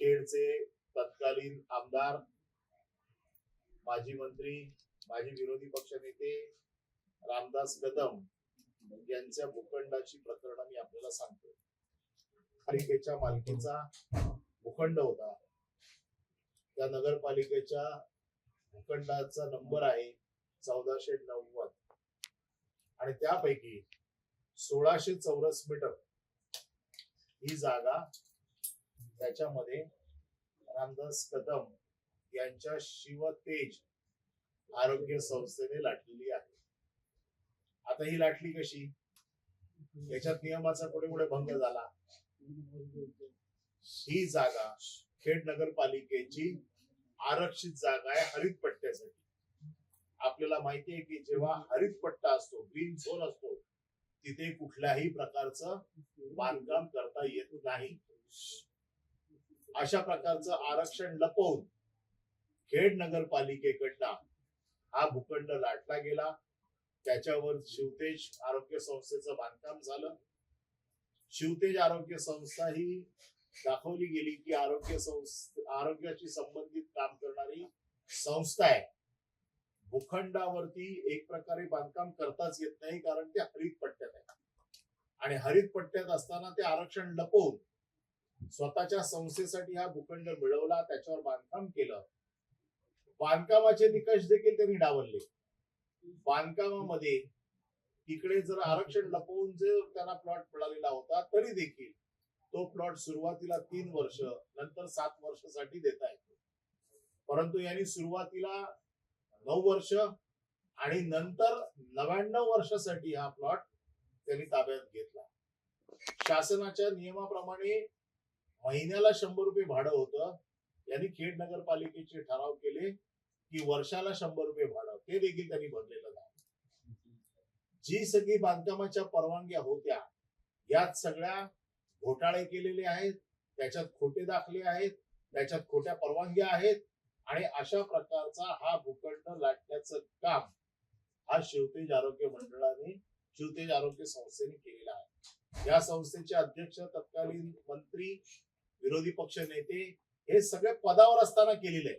खेडचे तत्कालीन आमदार माजी मंत्री माजी विरोधी पक्षनेते रामदास कदम यांच्या भूखंडाची प्रकरण मी आपल्याला सांगतो पालिकेच्या मालकीचा भूखंड होता. त्या नगरपालिकेच्या भूखंडाचा नंबर आहे चौदाशे नव्वद. आणि त्यापैकी सोळाशे चौरस मीटर ही जागा त्याच्यामध्ये रामदास कदम यांच्या शिवतेज आरोग्य संस्थेने लाटलेली आहे. आता ही लाटली कशी? याच्यात नियमाचा कुठे कुठे भंग झाला. ही जागा खेड नगरपालिकेची आरक्षित जागा आहे हरित पट्ट्यासाठी. आपल्याला माहिती आहे की जेव्हा हरित पट्टा असतो ग्रीन झोन असतो तिथे कुठल्याही प्रकारचं बांधकाम करता येत नाही. अशा प्रकारचं आरक्षण लपवून खेड नगरपालिकेकडनं हा भूखंड लाटला गेला. त्याच्यावर शिवतेज आरोग्य संस्थेचं बांधकाम झालं. शिवतेज आरोग्य संस्था ही दाखवली गेली की आरोग्य संस्था आरोग्याशी संबंधित काम करणारी संस्था आहे. भूखंडावरती एक प्रकारे बांधकाम करताच येत नाही कारण ते हरित पट्ट्यात आहे. आणि हरित पट्ट्यात असताना ते आरक्षण लपवून स्वतःच्या संस्थेसाठी हा भूखंड मिळवला त्याच्यावर बांधकाम केलं. बांधकामाचे निकष देखील त्यांनी डावलले. बांधकामामध्ये इकडे जर आरक्षण लपवून जर त्यांना प्लॉट मिळालेला होता तरी देखील तो प्लॉट सुरुवातीला तीन वर्ष नंतर सात वर्षासाठी देता येतो. परंतु यांनी सुरुवातीला नऊ वर्ष आणि नंतर नव्याण्णव वर्षासाठी हा प्लॉट त्यांनी ताब्यात घेतला. शासनाच्या नियमाप्रमाणे महिन्याला शंभर रुपये भाडं होतं. यांनी खेड नगरपालिकेचे ठराव केले की वर्षाला शंभर रुपये भाडं. ते देखील त्यांनी भरलेलं नाही. जी सगळी बांधकामाच्या परवानग्या होत्या यात सगळ्या घोटाळे केलेले आहेत त्याच्यात खोटे दाखले आहेत त्याच्यात खोट्या परवानग्या आहेत आणि अशा प्रकारचा हा भूखंड लाटण्याचं काम हा शिवतेज आरोग्य मंडळाने शिवतेज आरोग्य संस्थेने केलेला आहे. या संस्थेचे अध्यक्ष तत्कालीन मंत्री विरोधी पक्ष नेते हे सगळे पदावर असताना केलेलं आहे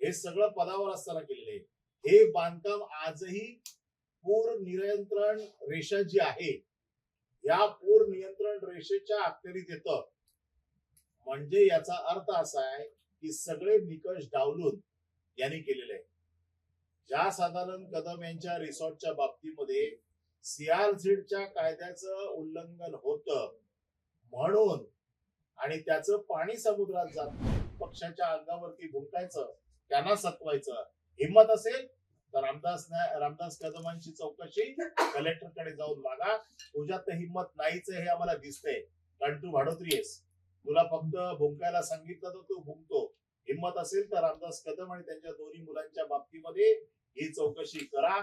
हे सगळं पदावर असताना केलेलं आहे हे बांधकाम आजही पूर नियंत्रण रेषा जी आहे या पूर नियंत्रण रेषेच्या अखेरीत येत. म्हणजे याचा अर्थ असा आहे की सगळे निकष डावलून यांनी केलेले आहे ज्या साधारण कदम यांच्या रिसॉर्टच्या बाबतीमध्ये सीआरझेडच्या कायद्याचं उल्लंघन होतं म्हणून आणि त्याचं पाणी समुद्रात जात पक्षाच्या अंगावरती भुंकायचं त्यांना सतवायचं. हिंमत असेल तर रामदास रामदास कदमांची चौकशी कलेक्टरकडे जाऊन मागा. तुझ्यात तर हिंमत नाहीच हे आम्हाला दिसतंय. कारण तू भाडोत्री आहेस. तुला फक्त भुंकायला सांगितलं तर तू भुंकतो. हिंमत असेल तर रामदास कदम आणि त्यांच्या दोन्ही मुलांच्या बाबतीमध्ये ही चौकशी करा.